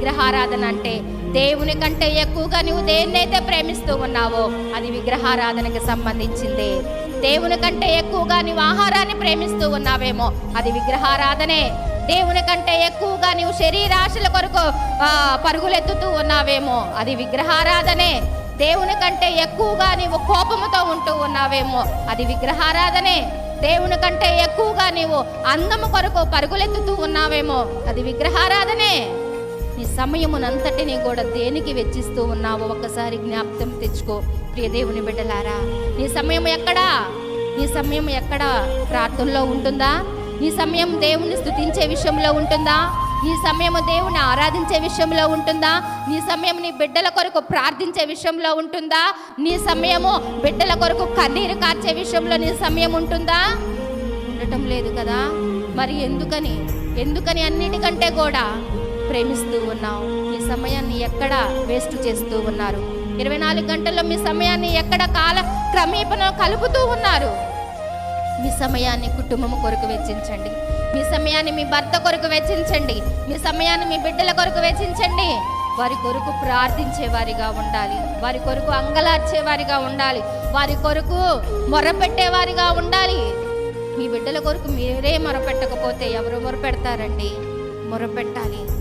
విగ్రహారాధన అంటే దేవుని కంటే ఎక్కువగా నువ్వు దేన్నైతే ప్రేమిస్తూ ఉన్నావో అది విగ్రహారాధనకి సంబంధించింది. దేవుని కంటే ఎక్కువగా నీవు ఆహారాన్ని ప్రేమిస్తూ ఉన్నావేమో అది విగ్రహారాధనే. దేవుని కంటే ఎక్కువగా నీవు శరీరాశల కొరకు పరుగులెత్తుతూ ఉన్నావేమో అది విగ్రహారాధనే. దేవుని కంటే ఎక్కువగా నీవు కోపముతో ఉంటూ ఉన్నావేమో అది విగ్రహారాధనే. దేవుని కంటే ఎక్కువగా నీవు అందము కొరకు పరుగులెత్తుతూ ఉన్నావేమో అది విగ్రహారాధనే. ఈ సమయమునంతటిని కూడా దేనికి వెచ్చిస్తూ ఉన్నావో ఒక్కసారి జ్ఞాపకం తెచ్చుకో. ప్రియ దేవుని బిడ్డలారా నీ సమయం ఎక్కడా? నీ సమయం ఎక్కడ? ప్రార్థనలో ఉంటుందా? నీ సమయం దేవుని స్తుతించే విషయంలో ఉంటుందా? నీ సమయం దేవుని ఆరాధించే విషయంలో ఉంటుందా? నీ సమయం నీ బిడ్డల కొరకు ప్రార్థించే విషయంలో ఉంటుందా? నీ సమయము బిడ్డల కొరకు కన్నీరు కార్చే విషయంలో నీ సమయం ఉంటుందా? ఉండటం లేదు కదా. మరి ఎందుకని? ఎందుకని అన్నిటికంటే కూడా ప్రేమిస్తూ ఉన్నావు. మీ సమయాన్ని ఎక్కడ వేస్ట్ చేస్తూ ఉన్నారు? ఇరవై నాలుగు గంటల్లో మీ సమయాన్ని ఎక్కడ కాల క్రమేపణ కలుపుతూ ఉన్నారు? మీ సమయాన్ని కుటుంబం కొరకు వెచ్చించండి. మీ సమయాన్ని మీ భర్త కొరకు వెచ్చించండి. మీ సమయాన్ని మీ బిడ్డల కొరకు వెచ్చించండి. వారి కొరకు ప్రార్థించేవారిగా ఉండాలి. వారి కొరకు అంగలార్చేవారిగా ఉండాలి. వారి కొరకు మొరపెట్టేవారిగా ఉండాలి. మీ బిడ్డల కొరకు మీరే మొరపెట్టకపోతే ఎవరు మొరపెడతారండి? మొరపెట్టాలి.